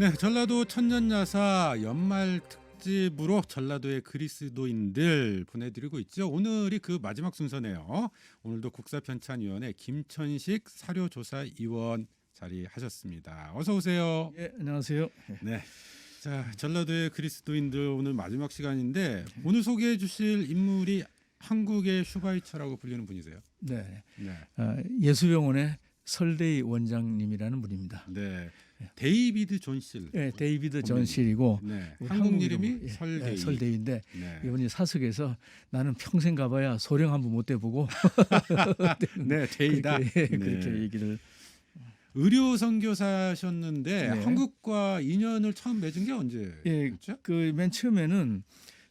네, 전라도 천년야사 연말 특집으로 전라도의 그리스도인들 보내드리고 있죠. 오늘이 그 마지막 순서네요. 오늘도 국사편찬위원회 김천식 사료조사위원 자리하셨습니다. 어서 오세요. 예, 안녕하세요. 예. 네. 자, 전라도의 그리스도인들 오늘 마지막 시간인데 오늘 소개해 주실 인물이 한국의 슈바이처라고 불리는 분이세요. 네, 네. 아, 예수병원의 설대희 원장님이라는 분입니다. 네. 데이비드 존실. 예, 데이비드 존실이고 네. 한국 이름이 예, 설데이. 예, 설대희인데 네. 이분이 사석에서 나는 평생 가봐야 소령 한 번 못 돼보고 네, 데이다. 그렇게, 예, 네. 그렇게 얘기를 의료 선교사셨는데 네. 한국과 인연을 처음 맺은 게 예, 언제였죠? 그맨 처음에는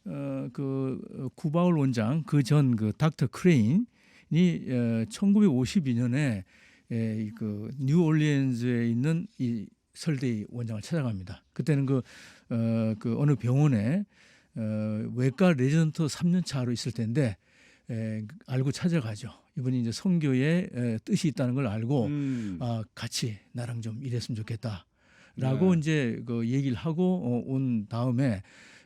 어 그 구바울 원장 그 전 그 닥터 크레인이 어, 1952년에 에, 그 뉴올리언즈에 있는 이 설대희 원장을 찾아갑니다. 그때는 그, 어, 그 어느 병원에 어, 외과 레지던트 3년 차로 있을 텐데 에, 알고 찾아가죠. 이분이 이제 선교에 에, 뜻이 있다는 걸 알고 음. 아, 같이 나랑 좀 일했으면 좋겠다 라고 네. 이제 그 얘기를 하고 어, 온 다음에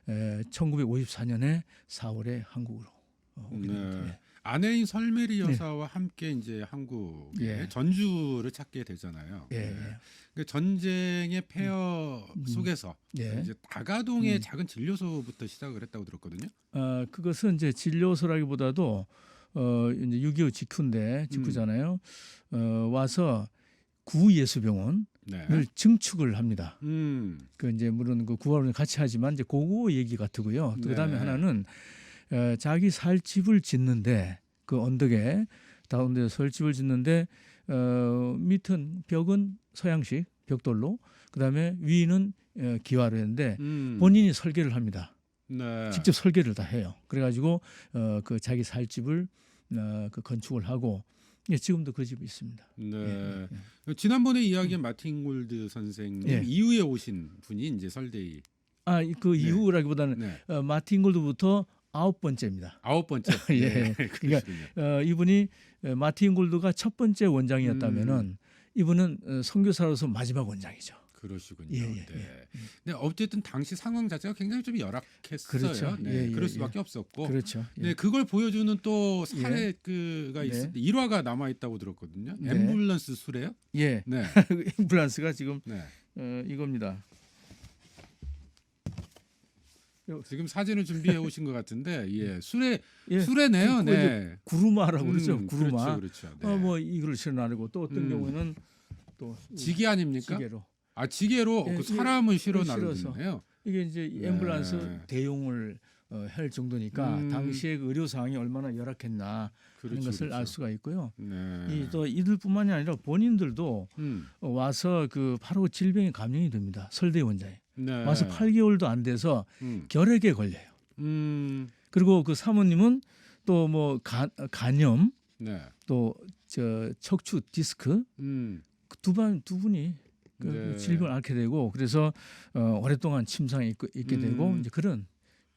에, 1954년에 4월에 한국으로 어, 오게 됩니다. 네. 예. 아내인 설메리 여사와 함께 이제 한국에 예. 전주를 찾게 되잖아요. 예, 네. 그 전쟁의 폐허 음. 속에서 예. 이제 다가동의 음. 작은 진료소부터 시작을 했다고 들었거든요. 어, 그것은 이제 진료소라기보다도 어, 이제 6.25 직후인데 직후잖아요. 어, 와서 구예수병원을 네. 증축을 합니다. 음. 그 이제 물론 그 구하로는 같이 하지만 이제 그거 얘기 같고요. 또 그다음에 네. 하나는 어, 자기 살 집을 짓는데 그 언덕에 다운데 설 집을 짓는데 어, 밑은 벽은 서양식 벽돌로 그다음에 위는 어, 기와로 했는데 음. 본인이 설계를 합니다. 네. 직접 설계를 다 해요. 그래가지고 어, 그 자기 살 집을 어, 그 건축을 하고 예, 지금도 그 집이 있습니다. 네. 예, 예. 지난번에 이야기한 마틴 골드 선생님 예. 이후에 오신 분이 이제 설데이. 아, 이- 그 네. 이후라기보다는 네. 어, 마틴 골드부터 아홉 번째입니다. 아홉 번째. 예. 네. 그러시군요. 어, 이분이 어, 마틴 골드가 첫 번째 원장이었다면은 음. 이분은 어, 선교사로서 마지막 원장이죠. 그러시군요. 예, 예, 네. 근데 어쨌든 당시 상황 자체가 굉장히 좀 열악했어요. 그렇죠. 네. 예, 예, 그럴 수밖에 예. 없었고. 그렇죠. 예. 네, 그걸 보여주는 또 사례 그가 네. 있을 때 일화가 남아 있다고 들었거든요. 네. 앰뷸런스 수레요? 예. 네. 앰뷸런스가 지금 네. 어, 이겁니다. 지금 사진을 준비해 오신 것 같은데, 예, 수레 예. 수레네요. 그- 그 네. 구루마라고 그러죠. 음, 구루마. 그렇죠, 그렇죠. 네. 어, 뭐 이걸 실어나르고 또 어떤 음. 경우에는 또 지게 아닙니까? 지게로 아 지게로 예, 그 예, 사람을 실어 실어서. 나르네요. 이게 이제 네. 앰뷸런스 대용을 어, 할 정도니까 음. 당시의 그 의료 상황이 얼마나 열악했나 그렇죠, 것을 알 그렇죠. 수가 있고요. 네. 이또 이들뿐만이 아니라 본인들도 음. 어, 와서 그 바로 질병에 감염이 됩니다. 설대 원자에 네. 와서 8개월도 안 돼서 음. 결핵에 걸려요. 음. 그리고 그 사모님은 또 뭐 간염 네. 또저 척추 디스크 음. 두분두 분이 그 네. 질병을 앓게 되고 그래서 어, 오랫동안 침상에 있, 있게 되고 음. 이제 그런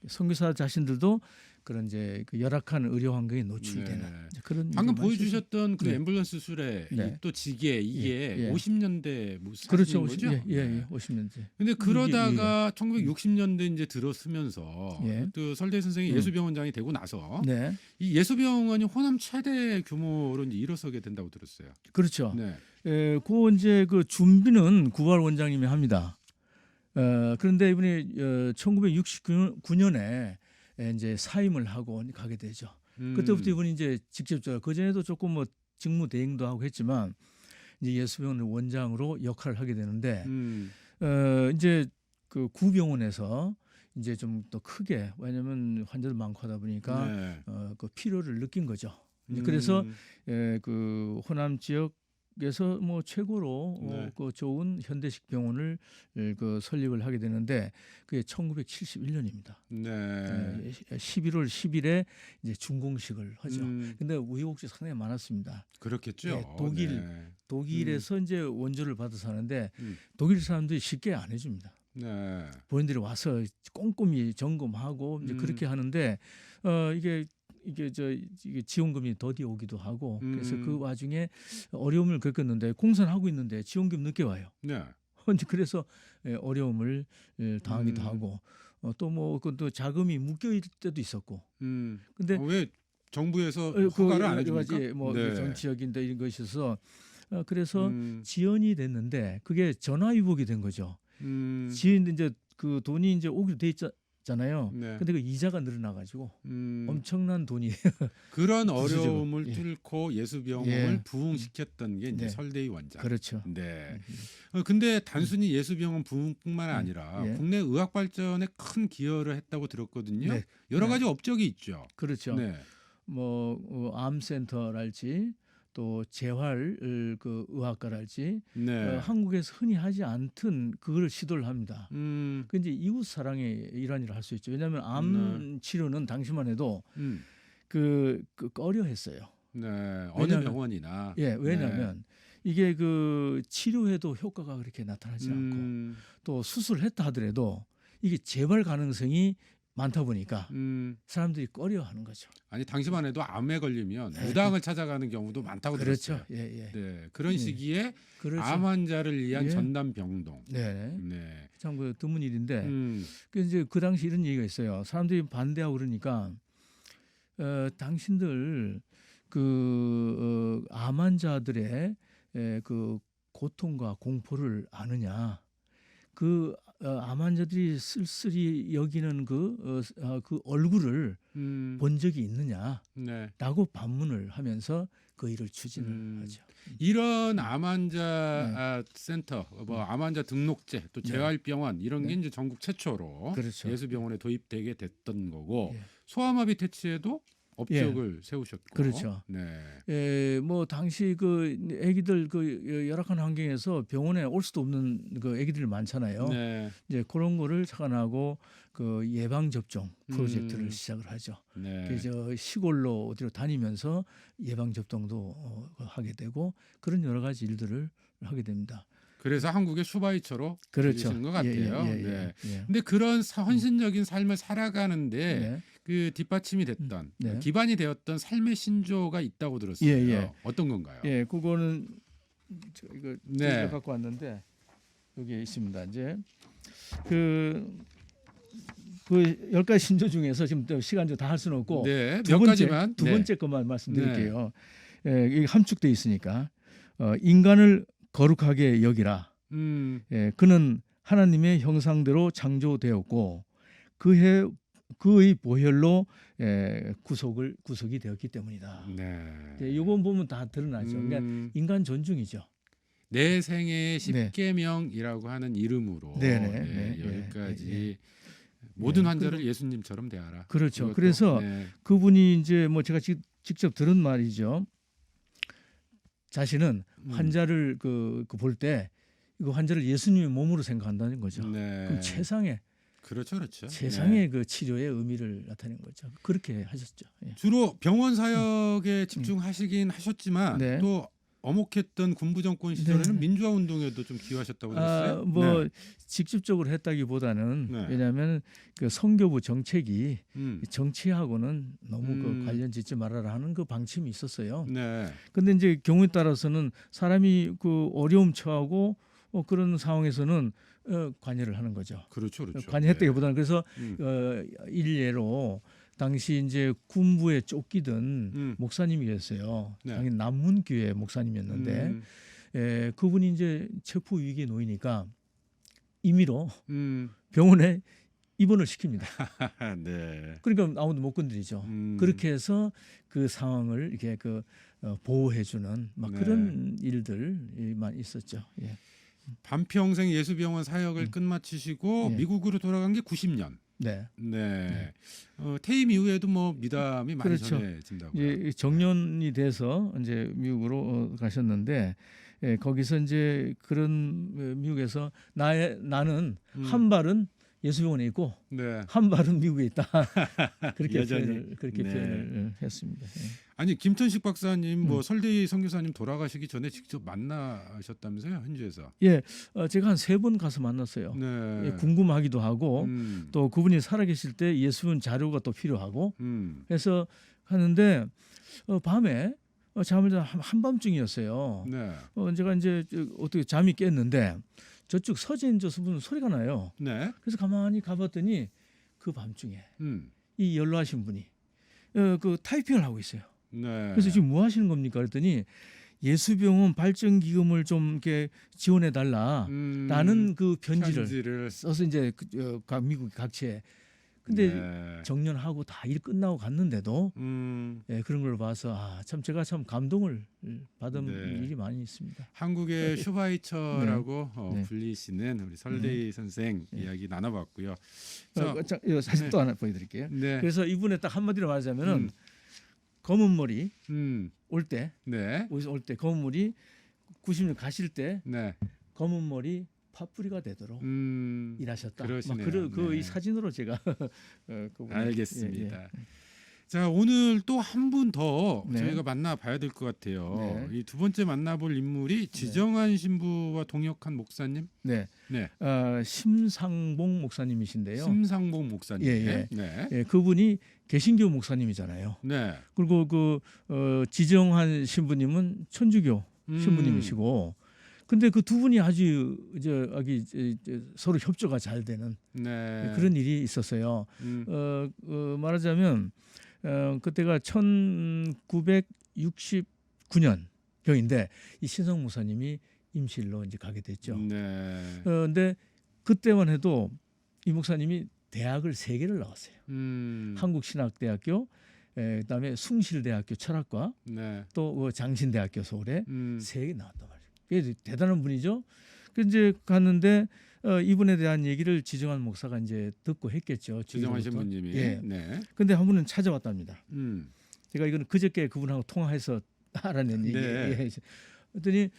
선교사 자신들도 그런 이제 그 열악한 의료 환경에 노출되는 네. 이제 그런 방금 일이 보여주셨던 그 네. 앰뷸런스 수레, 네. 이또 지게 이게 예, 예. 50년대 뭐 있어요. 그렇죠. 거죠? 예, 예, 네. 예, 50년대. 근데 그러다가 1960년대 이제 들어서면서 예. 또 설대 선생이 음. 예수병원장이 되고 나서 네, 이 예수병원이 호남 최대 규모로 이제 일어서게 된다고 들었어요. 그렇죠. 네. 에, 그 이제 그 준비는 구발 원장님이 합니다. 어, 그런데 이분이 어, 1969년에 이제 사임을 하고 가게 되죠. 음. 그때부터 이분이 이제 직접적으로 그 전에도 조금 뭐 직무 대행도 하고 했지만 이제 예수병원 원장으로 역할을 하게 되는데 음. 어 이제 그 구병원에서 이제 좀 더 크게 왜냐하면 환자들 많고 하다 보니까 네. 어 그 필요를 느낀 거죠. 음. 그래서 에, 그 호남 지역 에서 뭐 최고로 네. 어, 그 좋은 현대식 병원을 에, 그 설립을 하게 되는데 그게 1971년입니다. 네. 11월 10일에 이제 준공식을 하죠. 음, 근데 우여곡절 상당히 많았습니다. 그렇겠죠. 예, 독일. 네. 독일에서 이제 원조를 받아서 하는데 음. 독일 사람들이 쉽게 안 해줍니다. 네. 본인들이 와서 꼼꼼히 점검하고 이제 음. 그렇게 하는데 어 이게 이게 저 이게 지원금이 더디 오기도 하고 그래서 음. 그 와중에 어려움을 겪었는데 공사는 하고 있는데 지원금 늦게 와요. 네. 이제 그래서 예, 어려움을 예, 당하기도 음. 하고 어, 또뭐 그또 자금이 묶여 있을 때도 있었고. 음. 근데 어, 왜 정부에서 어, 그 허가를 안 여러 해줍니까? 뭐 네. 그 정치적인 데 이런 것이어서 어, 그래서 음, 지연이 됐는데 그게 전화위복이 된 거죠. 음, 지연 이제 그 돈이 이제 오기로 돼 있 잖아요. 네. 근데 그 이자가 늘어나 가지고 음, 엄청난 돈이 그런 어려움을 예. 뚫고 예수병원을 예. 부흥시켰던 게 이제 네. 설대위 원장. 그렇죠. 네. 어, 근데 단순히 예수병원 부흥뿐만 음. 아니라 예. 국내 의학 발전에 큰 기여를 했다고 들었거든요. 네. 여러 네. 가지 업적이 있죠. 그렇죠. 네. 뭐 어, 암센터랄지 또 재활 어, 그 의학과랄지 네. 어, 한국에서 흔히 하지 않던 그걸 시도를 합니다. 음, 그 이제 이웃 사랑의 일환이라 할 수 있죠. 왜냐하면 암 치료는 당시만 해도 음, 그, 그 꺼려했어요. 네. 어느 왜냐하면- 병원이나. 예, 왜냐하면 이게 그 치료해도 효과가 그렇게 나타나지 않고 음, 또 수술했다 하더라도 이게 재발 가능성이 많다 보니까 음. 사람들이 꺼려하는 거죠. 아니 당시만 해도 암에 걸리면 네. 무당을 찾아가는 경우도 많다고 그렇죠. 들었어요. 예, 예. 네. 그런 예. 시기에 그렇죠. 암 환자를 위한 예. 전담 병동. 네. 네. 참그 드문 일인데 음, 그 이제 그 당시 이런 얘기가 있어요. 사람들이 반대하고 그러니까 어, 당신들 그 어, 암 환자들의 에, 그 고통과 공포를 아느냐? 그 어, 암 환자들이 쓸쓸히 여기는 그, 어, 어, 그 얼굴을 음, 본 적이 있느냐? 네. 라고 반문을 하면서 그 일을 추진을 음. 하죠. 이런 암 환자 네. 아, 센터, 뭐암 환자 등록제, 또 네. 재활병원 이런 게 네. 이제 전국 최초로 그렇죠. 예수병원에 도입되게 됐던 거고 예. 소아마비 퇴치에도 업적을 세우셨고. 그렇죠. 네. 예, 뭐 당시 그 아기들 그 열악한 환경에서 병원에 올 수도 없는 그 아기들이 많잖아요. 네. 이제 그런 거를 착안하고 그 예방 접종 프로젝트를 음. 시작을 하죠. 네. 그래서 시골로 어디로 다니면서 예방 접종도 어, 하게 되고 그런 여러 가지 일들을 하게 됩니다. 그래서 한국의 슈바이처로 그렇죠. 들리시는 것 같아요. 예, 예, 예, 네. 예. 근데 그런 사- 헌신적인 삶을 살아가는데 네. 그 뒷받침이 됐던 네. 기반이 되었던 삶의 신조가 있다고 들었어요. 예, 예. 어떤 건가요? 예, 그거는 저 이거 네. 갖고 왔는데 여기에 있습니다. 이제 그. 그열 가지 신조 중에서 지금 또 시간 좀다할 수는 없고 네, 두몇 번째 가지만 두 네. 번째 것만 말씀드릴게요. 예, 이게 함축돼 있으니까 어, 인간을 거룩하게 여기라. 음, 예, 그는 하나님의 형상대로 창조되었고 그의 그의 보혈로 예, 구속을 구속이 되었기 때문이다. 네. 예, 이번 보면 다 드러나죠. 그러니까 음, 인간 존중이죠. 내 생애 네. 십계명이라고 하는 이름으로 네, 네, 네, 네, 여기까지 네, 모든 네, 환자를 예수님처럼 대하라. 그렇죠. 그것도, 그래서 네. 그분이 이제 뭐 제가 직, 직접 들은 말이죠. 자신은 음. 환자를 그 볼 때 이거 환자를 예수님의 몸으로 생각한다는 거죠. 네. 그럼 최상의 그렇죠, 그렇죠. 최상의 네. 그 치료의 의미를 나타낸 거죠. 그렇게 하셨죠. 예. 주로 병원 사역에 집중하시긴 하셨지만 네. 또 어목했던 군부 정권 시절에는 네. 민주화 운동에도 좀 기여하셨다고 들었어요. 아, 뭐 네. 직접적으로 했다기보다는 네. 왜냐하면 그 성교부 정책이 음. 정치하고는 너무 음. 그 관련 짓지 말아라 하는 그 방침이 있었어요. 네. 근데 이제 경우에 따라서는 사람이 그 어려움 처하고 어, 그런 상황에서는 어, 관여를 하는 거죠. 그렇죠, 그렇죠. 관여했다기보다는 그래서 네. 음. 어, 일례로 당시 이제 군부에 쫓기던 음. 목사님이 계셨어요. 네. 당연히 남문교회 목사님이었는데 음. 에, 그분이 이제 체포 위기에 놓이니까 임의로 음. 병원에 입원을 시킵니다. 네. 그러니까 아무도 못 건드리죠. 음. 그렇게 해서 그 상황을 이렇게 그 어, 보호해주는 막 네. 그런 일들만 있었죠. 예. 반평생 예수병원 사역을 음. 끝마치시고 예. 미국으로 돌아간 게 90년. 네. 네. 어, 퇴임 이후에도 뭐 미담이 많이 그렇죠. 전해진다고요. 이제 정년이 돼서 이제 미국으로 어, 가셨는데 예, 거기서 이제 그런 어, 미국에서 나의 나는 음. 한 발은 예수병원에 있고 네. 한 발은 미국에 있다. 그렇게. 표현을 그렇게 네. 표현을 했습니다. 예. 아니 김천식 박사님, 뭐 음. 설대희 선교사님 돌아가시기 전에 직접 만나셨다면서요 현지에서? 예, 어, 제가 한 세 번 가서 만났어요. 네. 예, 궁금하기도 하고 음. 또 그분이 살아계실 때 예수는 자료가 또 필요하고 음. 해서 하는데 어, 밤에 어, 잠을 자 한- 한밤중이었어요. 네. 어, 제가 이제 저 어떻게 잠이 깼는데 저쪽 서진 저 분은 소리가 나요. 네. 그래서 가만히 가봤더니 그 밤중에 음. 이 연로하신 분이 어, 그 타이핑을 하고 있어요. 네. 그래서 지금 뭐 하시는 겁니까? 그랬더니 예수병원 발전 기금을 좀 이렇게 지원해 달라. 음, 라는 그 편지를 편지를 써서 이제 그, 어, 각 미국 각지에 근데 네. 정년하고 다 일 끝나고 갔는데도 음, 예, 그런 걸 봐서 아, 참 제가 참 감동을 받은 네. 일이 많이 있습니다. 한국의 슈바이처라고 어, 네. 불리시는 우리 설대희 선생 이야기 나눠봤고요. 자, 어, 자, 이거 사진 네. 또 하나 보여드릴게요. 네. 그래서 이분의 딱 한마디로 말하자면은 음. 검은 머리 음, 올 때, 네. 어디서 올 때 검은 머리 90년 가실 때 네. 검은 머리 파뿌리가 되도록 음, 일하셨다. 막 그러시네요. 그, 그 네. 이 사진으로 제가 어, 그분을- 알겠습니다. 예, 예. 자 오늘 또 한 분더 네. 저희가 만나 봐야 될 것 같아요. 네. 이두 번째 만나볼 인물이 지정한 신부와 동역한 목사님, 네, 네, 어, 심상봉 목사님이신데요. 심상봉 목사님. 예, 예. 네, 예, 그분이 개신교 목사님이잖아요. 네, 그리고 그 어, 지정한 신부님은 천주교 음, 신부님이시고, 근데 그 두 분이 아주 저- 저 서로 협조가 잘 되는 네, 그런 일이 있었어요. 음, 어, 어, 말하자면 어, 그때가 1969년 경인데 이 신성 목사님이 임실로 이제 가게 됐죠. 네, 어, 근데 그때만 해도 이 목사님이 대학을 세 개를 나왔어요. 음, 한국신학대학교, 에, 그다음에 숭실대학교 철학과, 네, 또 어, 장신대학교 서울에 음, 세개 나왔단 말이에요. 대단한 분이죠. 그 이제 갔는데 어, 이분에 대한 얘기를 지정한 목사가 이제 듣고 했겠죠. 주위로부터. 신부님이, 예. 네, 근데 한 분은 찾아왔답니다. 음, 제가 이거는 그저께 그분하고 통화해서 알아낸 네. 얘기예요. 예. 그랬더니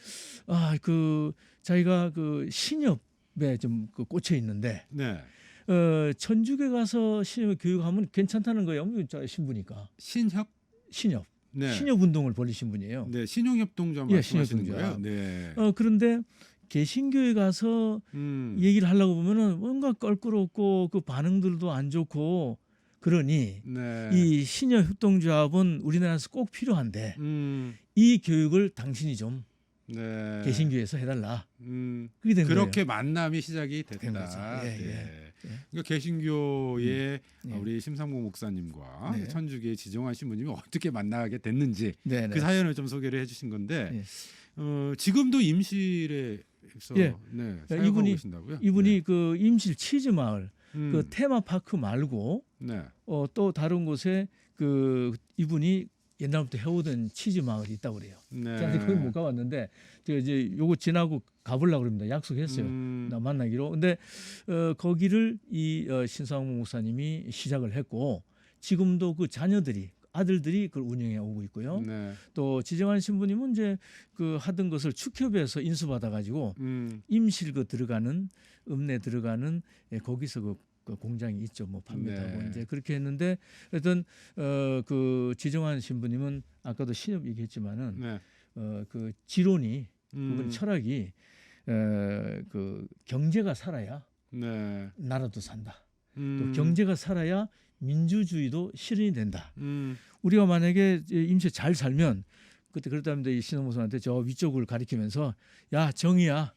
아그 자기가 그 신협에 좀 그 꽂혀 있는데 네, 어, 천주교 가서 신협 교육하면 괜찮다는 거예요. 신부니까 신협, 신협 네, 신협 운동을 벌이신 분이에요. 네, 신용협동조 예, 말씀하시는. 거예요. 네, 어 그런데 개신교에 가서 음, 얘기를 하려고 보면은 뭔가 껄끄럽고 그 반응들도 안 좋고 그러니 네, 이 신협 협동조합은 우리나라에서 꼭 필요한데 음, 이 교육을 당신이 좀 네, 개신교에서 해달라. 음, 그게 된 그렇게 거예요. 만남이 시작이 됐다. 예, 예. 네. 예. 그러니까 개신교의 음. 예. 우리 심상봉 목사님과 네. 천주교의 지정한 신부님이 어떻게 만나게 됐는지 네, 네. 그 사연을 좀 소개를 해주신 건데 예. 어, 지금도 임실에서 예. 네, 네, 이분이- 계신다고요? 이분이 그 임실 치즈 마을 네. 음, 그 테마파크 말고 네. 어, 또 다른 곳에 그 이분이 옛날부터 해오던 치즈 마을이 있다고 그래요. 네. 제가 거기 못 가봤는데 제가 이제 요거 지나고 가보려고 그럽니다. 약속했어요. 음, 나 만나기로. 근데 어, 거기를 이 어, 신상무 목사님이 시작을 했고 지금도 그 자녀들이 아들들이 그걸 운영해 오고 있고요. 네. 또 지정한 신부님은 이제 그 하던 것을 축협에서 인수받아 가지고 음, 임실 그 들어가는 읍내 들어가는 예, 거기서 그, 그 공장이 있죠. 뭐 판매하고 네. 이제 그렇게 했는데 어떤 어그 지정한 신부님은 아까도 신협 얘기했지만은 네. 어그 지론이 혹은 음, 철학이 어그 경제가 살아야 네. 나라도 산다. 음, 또 경제가 살아야 민주주의도 실현이 된다. 음, 우리가 만약에 임시 잘 살면 그때 그랬다면 이 신호모선한테 저 위쪽을 가리키면서 야 정의야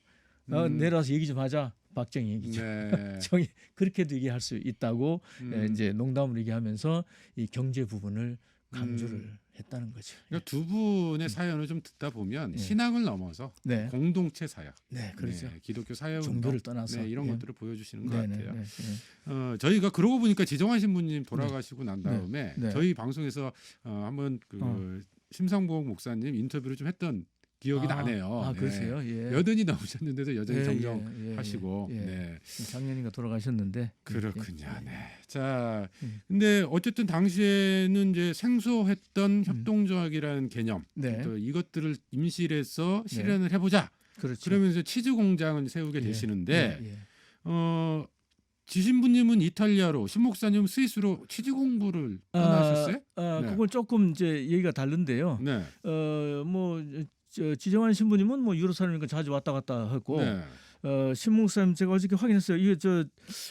어, 음. 내려와서 얘기 좀 하자 박정희 얘기죠. 네. 정의 그렇게도 얘기할 수 있다고 음. 예, 이제 농담으로 얘기하면서 이 경제 부분을 강조를 음. 했다는 거죠. 그러니까 두 분의 사연을 좀 듣다 보면 예. 신앙을 넘어서 네, 공동체 사역, 네, 그렇죠. 네, 기독교 사역 종교를 운동, 떠나서 네, 이런 예. 것들을 보여주시는 것 네, 네, 같아요. 네, 네. 어, 저희가 그러고 보니까 지정환 신부님 돌아가시고 난 다음에 네. 저희 방송에서 어, 한번 그 어. 심상봉 목사님 인터뷰를 좀 했던 기억이 아, 나네요. 아, 네. 그러세요? 예. 여든이 넘으셨는데도 여전히 예, 정정하시고. 예, 예, 예. 네. 작년인가 돌아가셨는데 그렇군요. 예. 네. 자, 음. 근데 어쨌든 당시에는 이제 생소했던 협동조합이라는 개념, 음. 네, 또 이것들을 임실에서 실현을 해보자. 그렇죠. 그러면서 치즈 공장을 세우게 예, 되시는데, 예, 예. 어, 지신부님은 이탈리아로, 신목사님은 스위스로 치즈 공부를? 아, 아, 네. 그건 조금 이제 얘기가 다른데요. 네. 어뭐 지정환 신부님은 뭐 유로 사람이니까 자주 왔다 갔다 했고 네. 어 신목사님 제가 어저께 확인했어요. 이게 저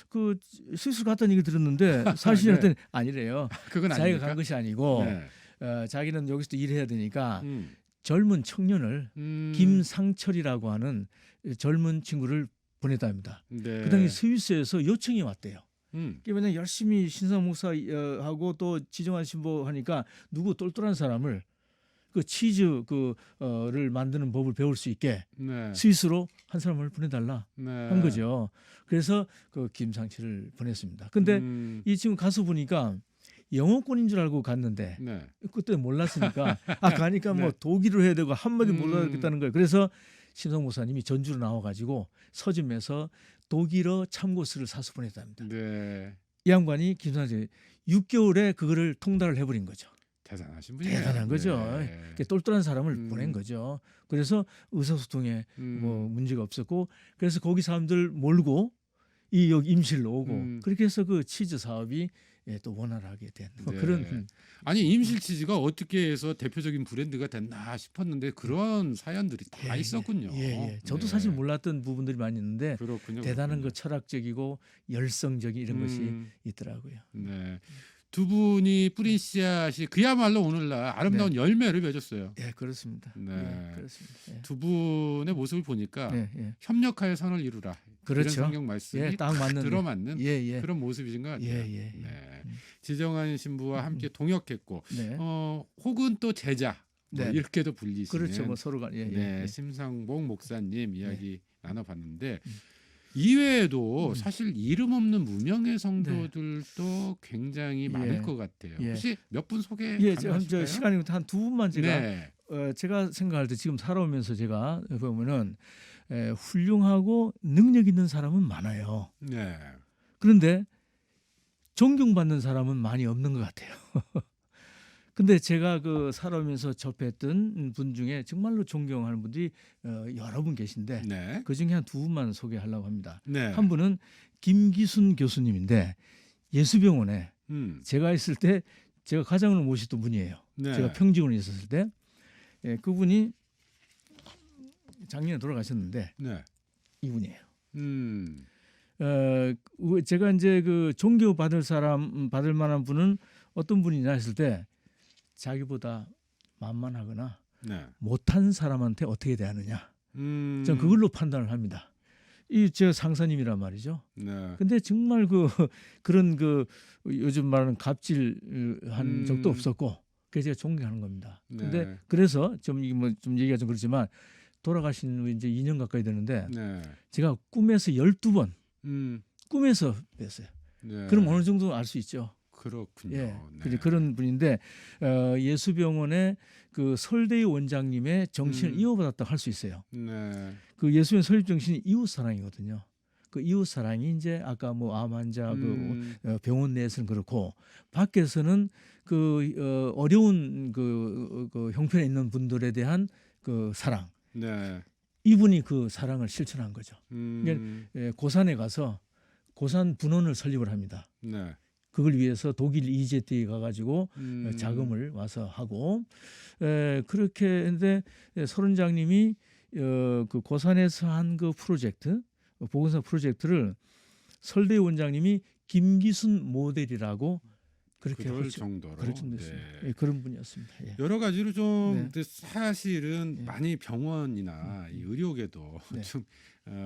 그 스위스 갔다는 얘기 들었는데 사실은 네. 아니래요. 그건 자기가 아닙니까? 간 것이 아니고 네. 어, 자기는 여기서도 일해야 되니까 음. 젊은 청년을 음. 김상철이라고 하는 젊은 친구를 보냈답니다. 네. 그 당시 스위스에서 요청이 왔대요. 음. 그러면 열심히 신사 목사하고 또 지정한 신부 하니까 누구 똘똘한 사람을 그 치즈 그를 만드는 법을 배울 수 있게 네. 스위스로 한 사람을 보내달라 네. 한 거죠. 그래서 그 김상치를 보냈습니다. 근데 음. 이 친구 가서 보니까 영어권인 줄 알고 갔는데 네. 그때 몰랐으니까 아 가니까 뭐 네. 독일어 해야 되고 한마디 못 음. 알아듣겠다는 거예요. 그래서 신성 목사님이 전주로 나와가지고 서점에서 독일어 참고서를 사서 보냈답니다. 네. 이 양반이 김상치 6개월에 그거를 통달을 해버린 거죠. 대단하신 분이에요. 대단한 거죠. 네. 똘똘한 사람을 음. 보낸 거죠. 그래서 의사소통에 음. 뭐 문제가 없었고 그래서 거기 사람들 몰고 이 여기 임실로 오고 음. 그렇게 해서 그 치즈 사업이 예, 또 원활하게 된 뭐 네. 그런 음, 아니 임실 치즈가 어떻게 해서 대표적인 브랜드가 됐나 싶었는데 그런 사연들이 다 예, 있었군요. 예, 예. 저도 네. 사실 몰랐던 부분들이 많이 있는데 그렇군요. 대단한 거 그렇군요. 철학적이고 열성적인 이런 것이 음, 있더라고요. 네. 두 분이 뿌린 씨앗이 그야말로 오늘날 아름다운 열매를 맺었어요. 예, 그렇습니다. 네. 예, 그렇습니다. 예. 두 분의 모습을 보니까 예, 예. 협력하여 선을 이루라. 이런 그렇죠. 성경 말씀이 예, 딱 맞는 들어맞는 예, 예. 그런 모습이신 것 같아요. 예, 예, 예. 네. 음. 지정한 신부와 함께 동역했고 네. 어, 혹은 또 제자 뭐 네. 이렇게도 불리시는 그렇죠. 뭐 서로가 예, 예. 네, 예. 심상봉 목사님 이야기 나눠봤는데 음. 이외에도 음. 사실 이름 없는 무명의 성도들도 굉장히 예. 많을 것 같아요. 예. 혹시 몇 분 소개 예, 저, 가능하실까요? 저 시간이 한두 분만 제가 네. 어, 제가 생각할 때 지금 살아오면서 제가 보면은 에, 훌륭하고 능력 있는 사람은 많아요. 네. 그런데 존경받는 사람은 많이 없는 것 같아요. 근데 제가 그 살아오면서 접했던 분 중에 정말로 존경하는 분들이 어, 여러 분 계신데 네. 그 중에 한 두 분만 소개하려고 합니다. 네. 한 분은 김기순 교수님인데 예수병원에 음. 제가 있을 때 제가 가장을 모시던 분이에요. 네. 제가 평직원에 있었을 때 예, 그분이 작년에 돌아가셨는데 네. 이분이에요. 음. 어, 그 제가 이제 그 종교 받을 사람 음, 받을 만한 분은 어떤 분이냐 했을 때 자기보다 만만하거나 네. 못한 사람한테 어떻게 대하느냐. 음. 저는 그걸로 판단을 합니다. 이제 상사님이란 말이죠. 네. 근데 정말 그 그런 그 요즘 말하는 갑질한 음. 적도 없었고 그래서 제가 존경하는 겁니다. 근데 네. 그래서 좀 이게 뭐 좀 얘기가 좀 그렇지만 돌아가신 후 이제 2년 가까이 되는데 네. 제가 꿈에서 12번 음. 꿈에서 뵀어요. 네. 그럼 어느 정도 알 수 있죠. 그렇군요. 예. 네. 그런 분인데 어, 예수병원의 그 설대의 원장님의 정신을 음. 이어받았다 고 할 수 있어요. 네. 그 예수의 설립 정신이 이웃 사랑이거든요. 그 이웃 사랑이 이제 아까 뭐 암 환자 그 음. 어, 병원 내에서는 그렇고 밖에서는 그 어, 어려운 그, 그 형편에 있는 분들에 대한 그 사랑 네. 이분이 그 사랑을 실천한 거죠. 음. 예, 고산에 가서 고산 분원을 설립을 합니다. 네. 그걸 위해서 독일 이제트에 가가지고 음. 자금을 와서 하고 에, 그렇게 했는데 에, 서른장님이 어, 그 고산에서 한 그 프로젝트 보건사 프로젝트를 설대 원장님이 김기순 모델이라고 그렇게 할 수- 정도로. 그럴 정도였습니다. 네. 예, 그런 분이었습니다. 예. 여러 가지로 좀 네. 근데 사실은 예. 많이 병원이나 음, 이 의료계도 네. 좀 어,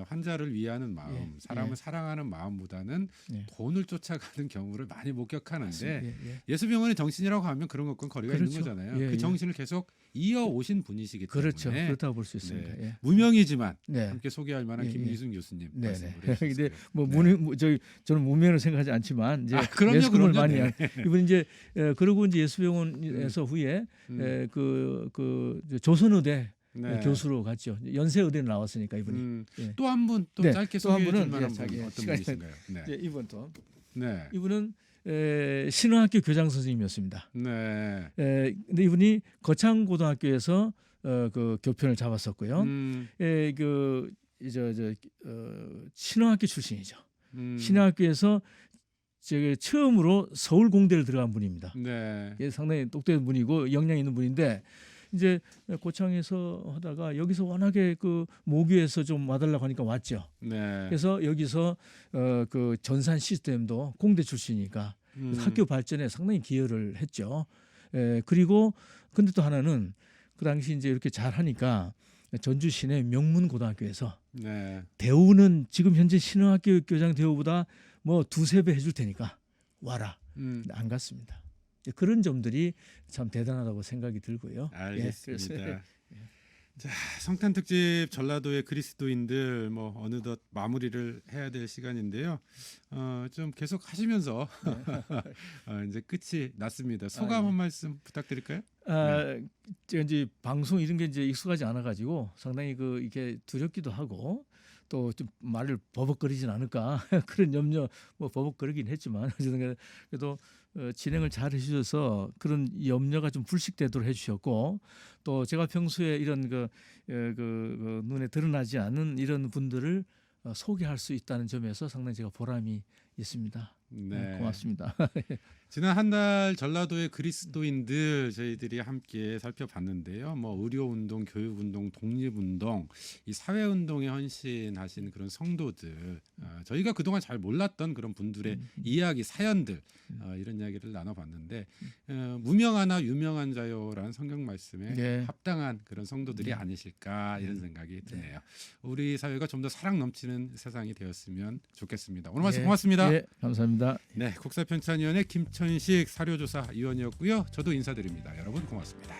환자를 위하는 마음, 예, 사람을 예. 사랑하는 마음보다는 예. 돈을 쫓아가는 경우를 많이 목격하는데. 예, 예. 예수병원의 정신이라고 하면 그런 것과는 거리가 그렇죠. 있는 거잖아요. 예, 그 예. 정신을 계속 이어오신 분이시기 때문에 그렇죠. 그렇다고 볼 수 있습니다. 예. 무명이지만 네. 함께 소개할 만한. 김기순 교수님 네, 말씀을 네. 해주셨어요. 근데 뭐 네. 문의 뭐 저희 저는 무명을 생각하지 않지만 이제 아, 그럼요, 예수금을 그럼요. 많이 네. 한 이분 이제 에, 그러고 이제 예수병원에서 후에 음, 에, 그, 그 조선의대 네. 교수로 갔죠. 연세 의대 나왔으니까 이분이. 음, 예. 또한 분또 네, 짧게 또한 소개해 줄 분은 만한 예, 분이 어떤 분이신가요? 네. 이분 또 네. 이분은 에, 신흥학교 교장 선생님이었습니다. 네. 에, 근데 이분이 거창고등학교에서 어, 그 교편을 잡았었고요. 음, 에, 그 이제 저 어, 신흥학교 출신이죠. 음, 신흥학교에서 제가 처음으로 서울 공대를 들어간 분입니다. 네. 예, 상당히 똑똑한 분이고 역량 있는 분인데 이제 고창에서 하다가 여기서 워낙에 그 모교에서 좀 와달라고 하니까 왔죠. 네. 그래서 여기서 어 그 전산 시스템도 공대 출신이니까 음, 학교 발전에 상당히 기여를 했죠. 에, 그리고 근데 또 하나는 그 당시 이제 이렇게 잘 하니까 전주 시내 명문 고등학교에서 네. 대우는 지금 현재 신흥학교 교장 대우보다 뭐 두세 배 해줄 테니까 와라. 음, 안 갔습니다. 그런 점들이 참 대단하다고 생각이 들고요. 예, 알겠습니다. 그래서 자, 성탄 특집 전라도의 그리스도인들 뭐 어느덧 마무리를 해야 될 시간인데요. 어, 좀 계속 하시면서 어, 이제 끝이 났습니다. 소감 아, 예. 한 말씀 부탁드릴까요? 아, 이제 방송 이런 게 이제 익숙하지 않아 가지고 상당히 그 이게 두렵기도 하고 또 좀 말을 버벅거리진 않을까 그런 염려 뭐 버벅거리긴 했지만 그래도 어, 진행을 잘 해주셔서 그런 염려가 좀 불식되도록 해주셨고 또 제가 평소에 이런 그, 어, 그, 그 눈에 드러나지 않는 이런 분들을 어, 소개할 수 있다는 점에서 상당히 제가 보람이 있습니다. 네, 고맙습니다. 지난 한 달 전라도의 그리스도인들 저희들이 함께 살펴봤는데요. 뭐 의료 운동, 교육 운동, 독립 운동, 이 사회 운동에 헌신하신 그런 성도들, 어, 저희가 그동안 잘 몰랐던 그런 분들의 이야기, 사연들 어, 이런 이야기를 나눠봤는데 어, 무명하나 유명한 자요라는 성경 말씀에 네. 합당한 그런 성도들이 아니실까 이런 생각이 드네요. 우리 사회가 좀 더 사랑 넘치는 세상이 되었으면 좋겠습니다. 오늘 말씀 예, 고맙습니다. 예, 감사합 니다. 네, 국사편찬위원회 김천식 사료조사 위원이었고요. 저도 인사드립니다. 여러분 고맙습니다.